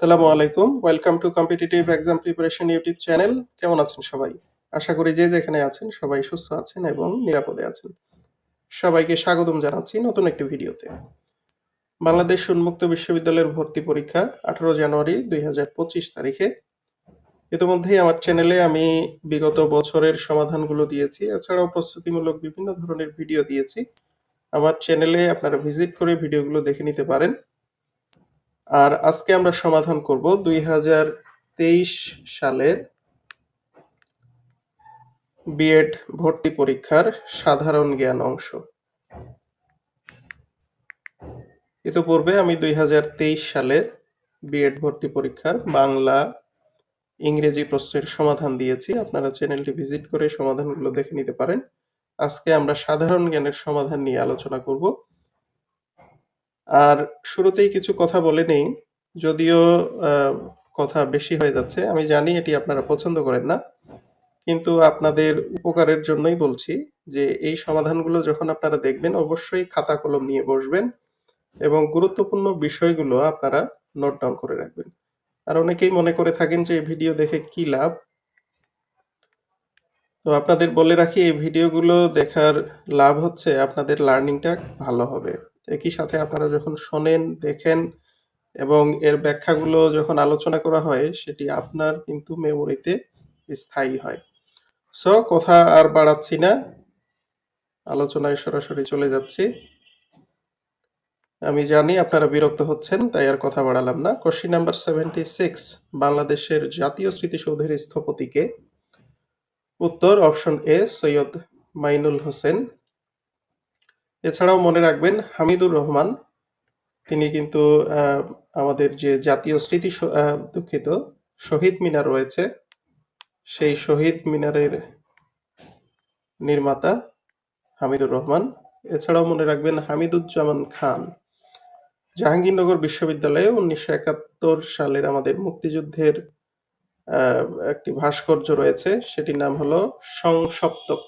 আসসালামু আলাইকুম। Welcome to competitive exam preparation YouTube channel কেমন আছেন সবাই? আশা করি যে যেখানে আছেন সবাই সুস্থ আছেন এবং নিরাপদে আছেন। সবাইকে স্বাগতম জানাচ্ছি নতুন একটি ভিডিওতে। বাংলাদেশ উন্মুক্ত বিশ্ববিদ্যালয়ের ভর্তি পরীক্ষা আঠারো জানুয়ারি দুই হাজার পঁচিশ তারিখে। ইতিমধ্যেই আমার চ্যানেলে আমি বিগত বছরের সমাধানগুলো দিয়েছি। এছাড়াও প্রস্তুতিমূলক বিভিন্ন ধরনের ভিডিও দিয়েছি। আমার চ্যানেলে আপনারা ভিজিট করে ভিডিওগুলো দেখে নিতে পারেন। আর আজকে আমরা সমাধান করব দুই হাজার তেইশ সালের বিএড ভর্তি পরীক্ষার সাধারণ জ্ঞান অংশ। ইতিপূর্বে আমি দুই হাজার তেইশ সালের বিএড ভর্তি পরীক্ষার বাংলা, ইংরেজি প্রশ্নের সমাধান দিয়েছি। আপনারা চ্যানেলটি ভিজিট করে সমাধানগুলো দেখে নিতে পারেন। আজকে আমরা সাধারণ জ্ঞানের সমাধান নিয়ে আলোচনা করব। আর শুরুতেই কিছু কথা বলে নেই, যদিও কথা বেশি হয়ে যাচ্ছে। আমি জানি এটি আপনারা পছন্দ করেন না, কিন্তু আপনাদের উপকারের জন্যই বলছি যে এই সমাধানগুলো যখন আপনারা দেখবেন, অবশ্যই খাতা কলম নিয়ে বসবেন এবং গুরুত্বপূর্ণ বিষয়গুলো আপনারা নোট ডাউন করে রাখবেন। আর অনেকেই মনে করে থাকেন যে এই ভিডিও দেখে কি লাভ? তো আপনাদের বলে রাখি, এই ভিডিওগুলো দেখার লাভ হচ্ছে আপনাদের লার্নিংটা ভালো হবে। একই সাথে আপনারা যখন শোনেন, দেখেন এবং এর ব্যাখ্যাগুলো যখন আলোচনা করা হয়, সেটি আপনার কিন্তু মেমোরিতে স্থায়ী হয়। সো কথা আর বাড়াচ্ছি না। আলোচনায় সরাসরি চলে যাচ্ছি। আমি জানি আপনারা বিরক্ত হচ্ছেন, তাই আর কথা বাড়ালাম না। কোশ্চিন নাম্বার সেভেন্টি সিক্স বাংলাদেশের জাতীয় স্মৃতিসৌধের স্থপতিকে। উত্তর অপশন এ সৈয়দ মাইনুল হোসেন। এছাড়াও মনে রাখবেন, হামিদুর রহমান, তিনি কিন্তু আমাদের যে জাতীয় স্মৃতি দুঃখিত, শহীদ মিনার রয়েছে। সেই শহীদ মিনারের নির্মাতা হামিদুর রহমান। এছাড়াও মনে রাখবেন, হামিদুজ্জামান খান, জাহাঙ্গীরনগর বিশ্ববিদ্যালয়ে উনিশশো একাত্তর সালের আমাদের মুক্তিযুদ্ধের একটি ভাস্কর্য রয়েছে। সেটির নাম হলো সংসপ্তক।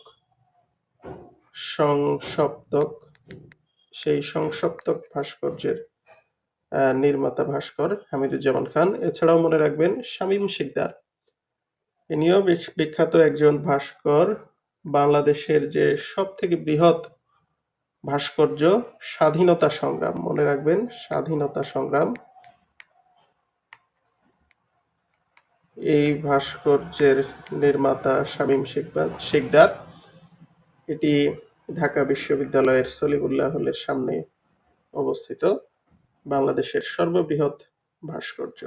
সংসপ্তক। সেই সংসপ্তক ভাস্কর্যের নির্মাতা ভাস্কর হামিদুজ্জামান খান। এছাড়াও মনে রাখবেন শামীম শিকদার। ইনিও বিখ- বিখ্যাত একজন ভাস্কর। বাংলাদেশের যে সব থেকে বৃহৎ ভাস্কর্য স্বাধীনতা সংগ্রাম। মনে রাখবেন স্বাধীনতা সংগ্রাম। এই ভাস্কর্যের নির্মাতা শামীম শিকদার। এটি ঢাকা বিশ্ববিদ্যালয়ের সলিমুল্লাহ হলের সামনে অবস্থিত বাংলাদেশের সর্ববৃহৎ ভাস্কর্য।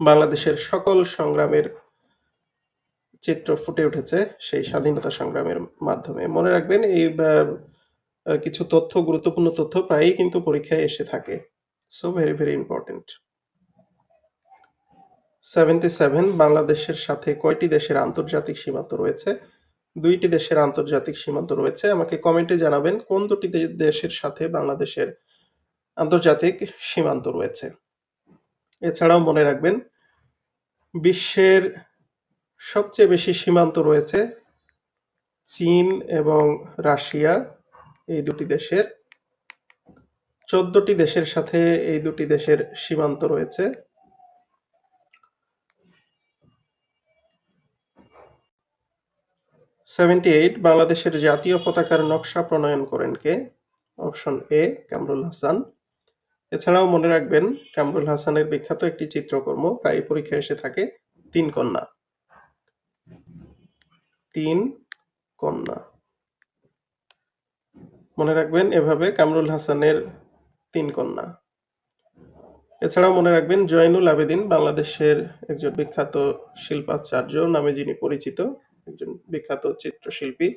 বাংলাদেশের সকল সংগ্রামের চিত্র ফুটে উঠেছে সেই স্বাধীনতা সংগ্রামের মাধ্যমে। মনে রাখবেন, এই কিছু তথ্য, গুরুত্বপূর্ণ তথ্য প্রায়ই কিন্তু পরীক্ষায় এসে থাকে। So very very important seventy seven বাংলাদেশের সাথে কয়টি দেশের আন্তর্জাতিক সীমান্ত রয়েছে? দুইটি দেশের আন্তর্জাতিক সীমান্ত রয়েছে। আমাকে কমেন্টে জানাবেন কোন দুটি দেশের সাথে বাংলাদেশের আন্তর্জাতিক সীমান্ত রয়েছে। এছাড়াও মনে রাখবেন, বিশ্বের সবচেয়ে বেশি সীমান্ত রয়েছে চীন এবং রাশিয়া, এই দুটি দেশের। চোদ্দটি দেশের সাথে এই দুটি দেশের সীমান্ত রয়েছে। সেভেন্টি এইট বাংলাদেশের জাতীয় পতাকার নকশা প্রণয়ন করেন কে? Option A Kamrul Hasan. এছাড়াও মনে রাখবেন, কামরুল হাসানের বিখ্যাত একটি চিত্রকর্ম প্রায় পরীক্ষায় এসে থাকে, তিন কন্যা। তিন কন্যা। মনে রাখবেন, এভাবে কামরুল হাসানের তিন কন্যা। এছাড়াও মনে রাখবেন, জয়নুল আবেদিন বাংলাদেশের একজন বিখ্যাত শিল্পাচার্য, নামে যিনি পরিচিত একজন বিখ্যাত চিত্রশিল্পী,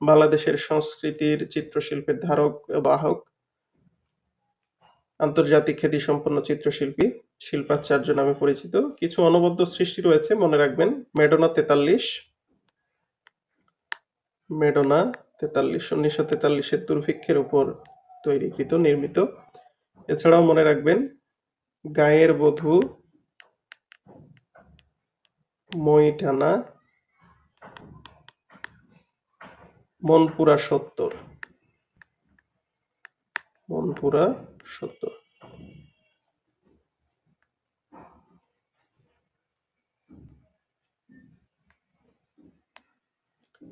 বাংলাদেশের সংস্কৃতির চিত্রশিল্পের ধারক বাহক, আন্তর্জাতিক খ্যাতিসম্পন্ন চিত্রশিল্পী, শিল্পাচার্য নামে পরিচিত। কিছু অনবদ্য সৃষ্টি রয়েছে, মনে রাখবেন, মেডোনা তেতাল্লিশ। মেডোনা তেতাল্লিশ, উনিশশো তেতাল্লিশের দুর্ভিক্ষের উপর তৈরিকৃত, নির্মিত। এছাড়াও মনে রাখবেন, গায়ের বধূ মই টানা মনপুরা সত্তর। মনপুরা সত্তর।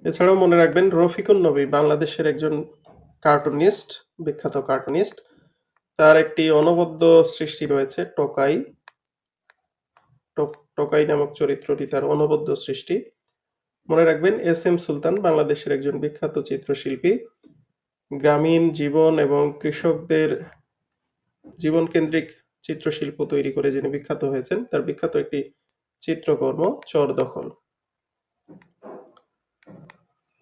এছাড়াও মনে রাখবেন, রফিকুন নবী বাংলাদেশের একজন কার্টুনিস্ট, বিখ্যাত কার্টুনিস্ট। তার একটি অনবদ্য সৃষ্টি রয়েছে, টোকাই। টোকাই নামক চরিত্রটি তার অনবদ্য সৃষ্টি। মনে রাখবেন, এস এম সুলতান বাংলাদেশের একজন বিখ্যাত চিত্রশিল্পী। গ্রামীণ জীবন এবং কৃষকদের জীবন কেন্দ্রিক চিত্রশিল্প তৈরি করে যিনি বিখ্যাত হয়েছেন, তার বিখ্যাত একটি চিত্রকর্ম, চর দখল।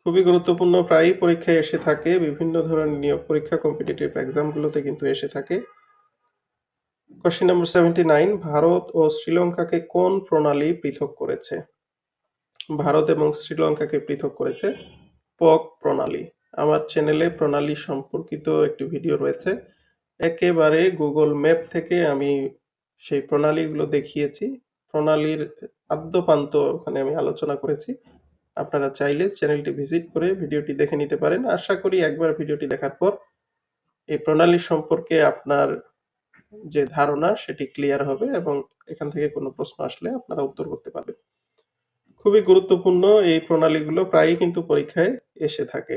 খুবই গুরুত্বপূর্ণ, প্রায়ই পরীক্ষায় এসে থাকে, বিভিন্ন ধরনের নিয়োগ, পরীক্ষা কম্পিটিটিভ এক্সামগুলোতে কিন্তু এসে থাকে। Question number seventy nine Bharat ও শ্রীলঙ্কাকে কোন প্রণালী পৃথক করেছে? ভারত এবং শ্রীলঙ্কাকে পৃথক করেছে পক প্রণালী। আমার চ্যানেলে প্রণালী সম্পর্কিত একটি ভিডিও রয়েছে। একেবারে গুগল ম্যাপ থেকে আমি সেই প্রণালীগুলো দেখিয়েছি। প্রণালীর আদ্যপান্ত ওখানে আমি আলোচনা করেছি। আপনারা চাইলে চ্যানেলটি ভিজিট করে ভিডিওটি দেখে নিতে পারেন। আশা করি একবার ভিডিওটি দেখার পর এই প্রণালী সম্পর্কে আপনার যে ধারণা, সেটি ক্লিয়ার হবে এবং এখান থেকে কোনো প্রশ্ন আসলে আপনারা উত্তর করতে পারবেন। খুবই গুরুত্বপূর্ণ এই প্রণালীগুলো প্রায়ই কিন্তু পরীক্ষায় এসে থাকে।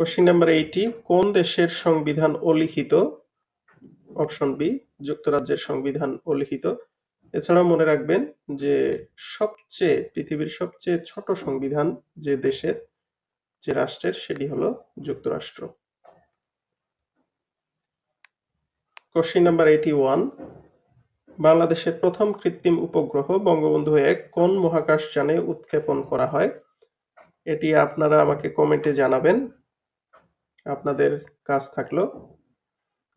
কোশ্চিন নাম্বার এইটি কোন দেশের সংবিধান অলিখিত? অপশন বি যুক্তরাজ্যের সংবিধান অলিখিত। এছাড়াও মনে রাখবেন যে সবচেয়ে, পৃথিবীর সবচেয়ে ছোট সংবিধান যে দেশের, যে রাষ্ট্রের, সেটি হলো যুক্তরাষ্ট্র। কোশ্চিন নাম্বার এইটি ওয়ান বাংলাদেশের প্রথম কৃত্রিম উপগ্রহ বঙ্গবন্ধু এক কোন মহাকাশযানে উৎক্ষেপণ করা হয়? এটি আপনারা আমাকে কমেন্টে জানাবেন। আপনাদের কাজ থাকল।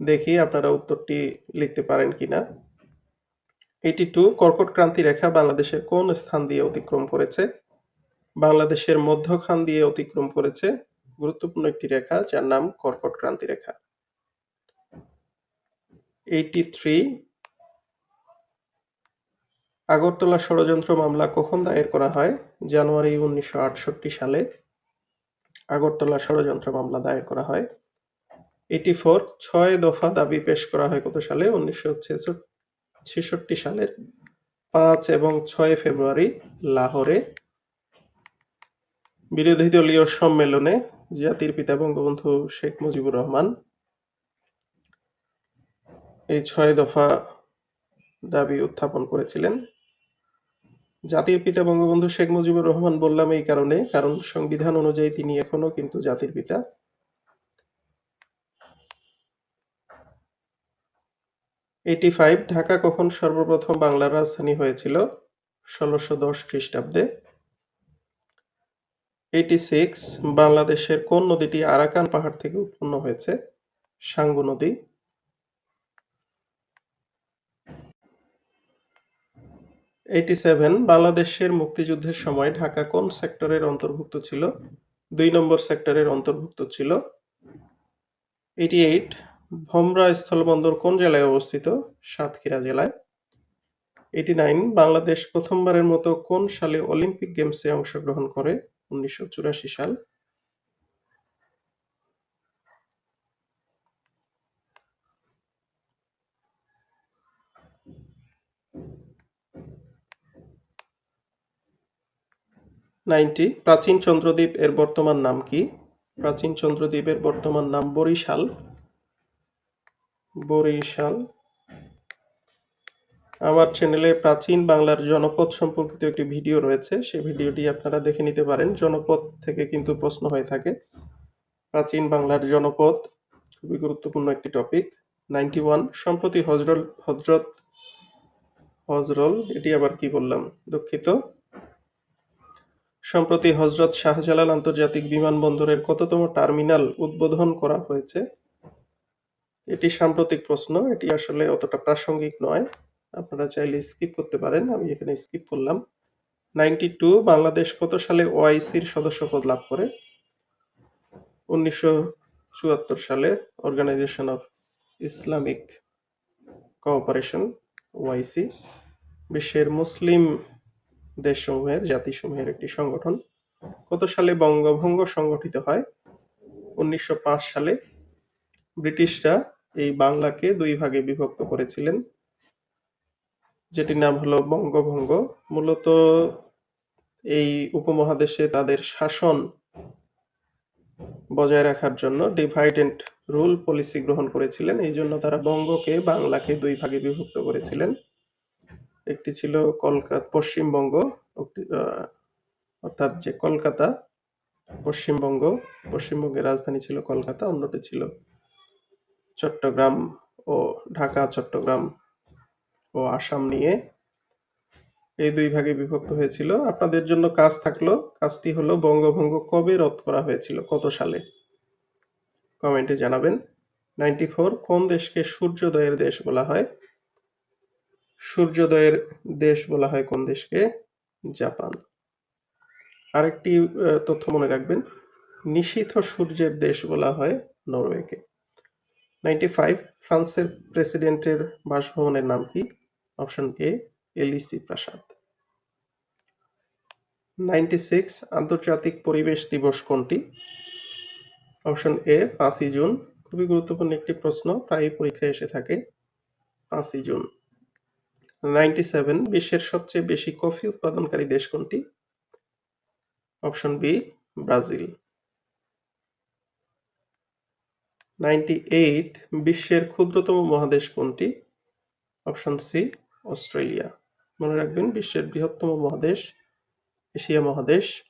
দেখি আপনারা উত্তরটি লিখতে পারেন কিনা। এটি টু, কর্কট ক্রান্তি রেখা বাংলাদেশের কোন স্থান দিয়ে অতিক্রম করেছে? বাংলাদেশের মধ্যখান দিয়ে অতিক্রম করেছে গুরুত্বপূর্ণ একটি রেখা, যার নাম কর্কট ক্রান্তি রেখা। এইটি থ্রি আগরতলা ষড়যন্ত্র মামলা কখন দায়ের করা হয়? জানুয়ারি উনিশশো আটষট্টি সালে আগরতলা ষড়যন্ত্র মামলা দায়ের করা হয়। এইটি ফোর ছয় দফা দাবি পেশ করা হয় কত সালে, উনিশশো ছেষট্টি সালের পাঁচ এবং ছয় ফেব্রুয়ারি লাহোরে। বিরোধী দলীয় সম্মেলনে জাতির পিতা বঙ্গবন্ধু শেখ মুজিবুর রহমান এই ছয় দফা দাবি উত্থাপন করেছিলেন। জাতির পিতা বঙ্গবন্ধু শেখ মুজিবুর রহমান বললাম এই কারণে, কারণ সংবিধান অনুযায়ী তিনি এখনও কিন্তু জাতির পিতা। এইটি ফাইভ ঢাকা কখন সর্বপ্রথম বাংলার রাজধানী হয়েছিল? ষোলোশো দশ খ্রিস্টাব্দে। এইটি সিক্স বাংলাদেশের কোন নদীটি আরাকান পাহাড় থেকে উৎপন্ন হয়েছে? সাঙ্গু নদী। এইটি সেভেন বাংলাদেশের মুক্তিযুদ্ধের সময় ঢাকা কোন সেক্টরের অন্তর্ভুক্ত ছিল? দুই নম্বর সেক্টরের অন্তর্ভুক্ত ছিল। এইটি এইট ভোমরা স্থলবন্দর কোন জেলায় অবস্থিত? সাতক্ষীরা জেলায়। এইটি নাইন বাংলাদেশ প্রথমবারের মতো কোন সালে অলিম্পিক গেমসে অংশগ্রহণ করে? উনিশশো চুরাশি সাল। নাইনটি। প্রাচীন চন্দ্রদ্বীপ এর বর্তমান নাম কি? প্রাচীন চন্দ্রদ্বীপের বর্তমান নাম বরিশাল। বরিশাল। আমার চ্যানেলে প্রাচীন বাংলার জনপদ সম্পর্কিত একটি ভিডিও রয়েছে। সেই ভিডিওটি আপনারা দেখে নিতে পারেন। জনপদ থেকে কিন্তু প্রশ্ন হয়ে থাকে। প্রাচীন বাংলার জনপদ, খুবই গুরুত্বপূর্ণ একটি টপিক নাইনটি ওয়ান, সম্প্রতি হজরল হজরত হজরল এটি আবার কি বললাম? দুঃখিত। সম্প্রতি হজরত শাহজালাল আন্তর্জাতিক বিমানবন্দরের কততম টার্মিনাল উদ্বোধন করা হয়েছে? এটি সাম্প্রতিক প্রশ্ন, এটি আসলে অতটা প্রাসঙ্গিক নয়। আপনারা চাইলে স্কিপ করতে পারেন, আমি এখানে স্কিপ করলাম। নাইনটি টু, বাংলাদেশ কত সালে ওআইসির সদস্যপদ লাভ করে? উনিশশো চুয়াত্তর সালে organisation of Islamic cooperation OIC. বিশ্বের মুসলিম দেশসমূহের, জাতিসমূহের একটি সংগঠন। কত সালে বঙ্গভঙ্গ সংগঠিত হয়? উনিশশো পাঁচ সালে ব্রিটিশরা এই বাংলাকে দুই ভাগে বিভক্ত করেছিলেন, যেটির নাম হলো বঙ্গভঙ্গ। মূলত এই উপমহাদেশে তাদের শাসন বজায় রাখার জন্য ডিভাইড অ্যান্ড রুল পলিসি গ্রহণ করেছিলেন। এই জন্য তারা বঙ্গকে বাংলাকে দুই ভাগে বিভক্ত করেছিলেন। একটি ছিল কলকাতা, পশ্চিমবঙ্গ অর্থাৎ যে কলকাতা, পশ্চিমবঙ্গ, পশ্চিমবঙ্গের রাজধানী ছিল কলকাতা, অন্যটি ছিল চট্টগ্রাম ও ঢাকা, চট্টগ্রাম ও আসাম নিয়ে। এই দুই ভাগে বিভক্ত হয়েছিল। আপনাদের জন্য কাজ থাকল, কাজটি হলো বঙ্গভঙ্গ কবে রদ করা হয়েছিল, কত সালে? কমেন্টে জানাবেন। নাইনটি ফোর, কোন দেশকে সূর্যোদয়ের দেশ বলা হয়? সূর্যোদয়ের দেশ বলা হয় কোন দেশকে? জাপান। আরেকটি তথ্য মনে রাখবেন নিশীথ সূর্যের দেশ বলা হয় নরওয়েকে। নাইনটি ফাইভ, ফ্রান্সের প্রেসিডেন্টের বাসভবনের নাম কি? অপশন এ এলিসি প্রাসাদ। নাইনটি সিক্স, আন্তর্জাতিক পরিবেশ দিবস কোনটি? অপশন এ, পাঁচই জুন। খুবই গুরুত্বপূর্ণ একটি প্রশ্ন, প্রায়ই পরীক্ষায় এসে থাকে, পাঁচই জুন। নাইনটি সেভেন, বিশ্বের সবচেয়ে বেশি কফি উৎপাদনকারী দেশ কোনটি? Option B, Brazil. Ninety eight, বিশ্বের ক্ষুদ্রতম মহাদেশ কোনটি? Option C, Australia. মনে রাখবেন, বিশ্বের বৃহত্তম মহাদেশ, এশিয়া মহাদেশ।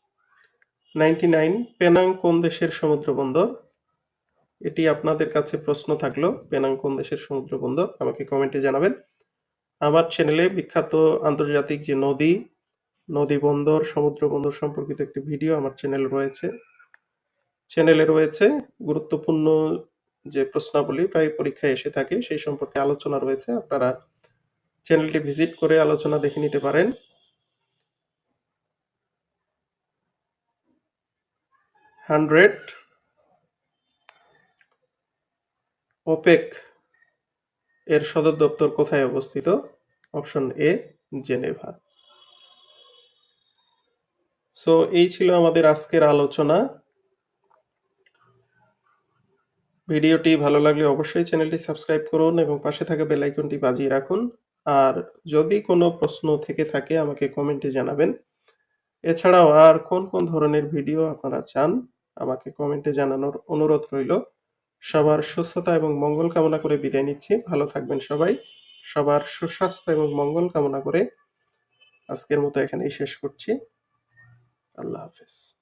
নাইনটি নাইন, পেনাং কোন দেশের সমুদ্র বন্দর? এটি আপনাদের কাছে প্রশ্ন থাকল, পেনাং কোন দেশের সমুদ্র বন্দর? আমাকে কমেন্টে জানাবেন। আমার চ্যানেলে বিখ্যাত আন্তর্জাতিক যে নদী নদী বন্দর, সমুদ্র বন্দর সম্পর্কিত একটি ভিডিও আমার চ্যানেল রয়েছে। চ্যানেলে রয়েছে গুরুত্বপূর্ণ যে প্রশ্নাবলী, প্রায় পরীক্ষায় এসে থাকে, সেই সম্পর্কে আলোচনা রয়েছে। আপনারা চ্যানেলটি ভিজিট করে আলোচনা দেখে নিতে পারেন। হান্ড্রেড ওপেক এর সদর দপ্তর কোথায় অবস্থিত? Option A, Geneva. সো, এই ছিল আমাদের আজকের আলোচনা। ভিডিওটি ভালো লাগলে অবশ্যই চ্যানেলটি সাবস্ক্রাইব করুন এবং পাশে থাকা বেল আইকনটি বাজিয়ে রাখুন। আর যদি কোনো প্রশ্ন থেকে থাকে, আমাকে কমেন্টে জানাবেন। এছাড়াও, আর কোন কোন ধরনের ভিডিও আপনারা চান, আমাকে কমেন্টে জানানোর অনুরোধ রইল। সবার সুস্থতা এবং মঙ্গল কামনা করে বিদায় নিচ্ছি। ভালো থাকবেন সবাই। সবার সুস্বাস্থ্য এবং মঙ্গল কামনা করে আজকের মতো এখানেই শেষ করছি। আল্লাহ হাফেজ।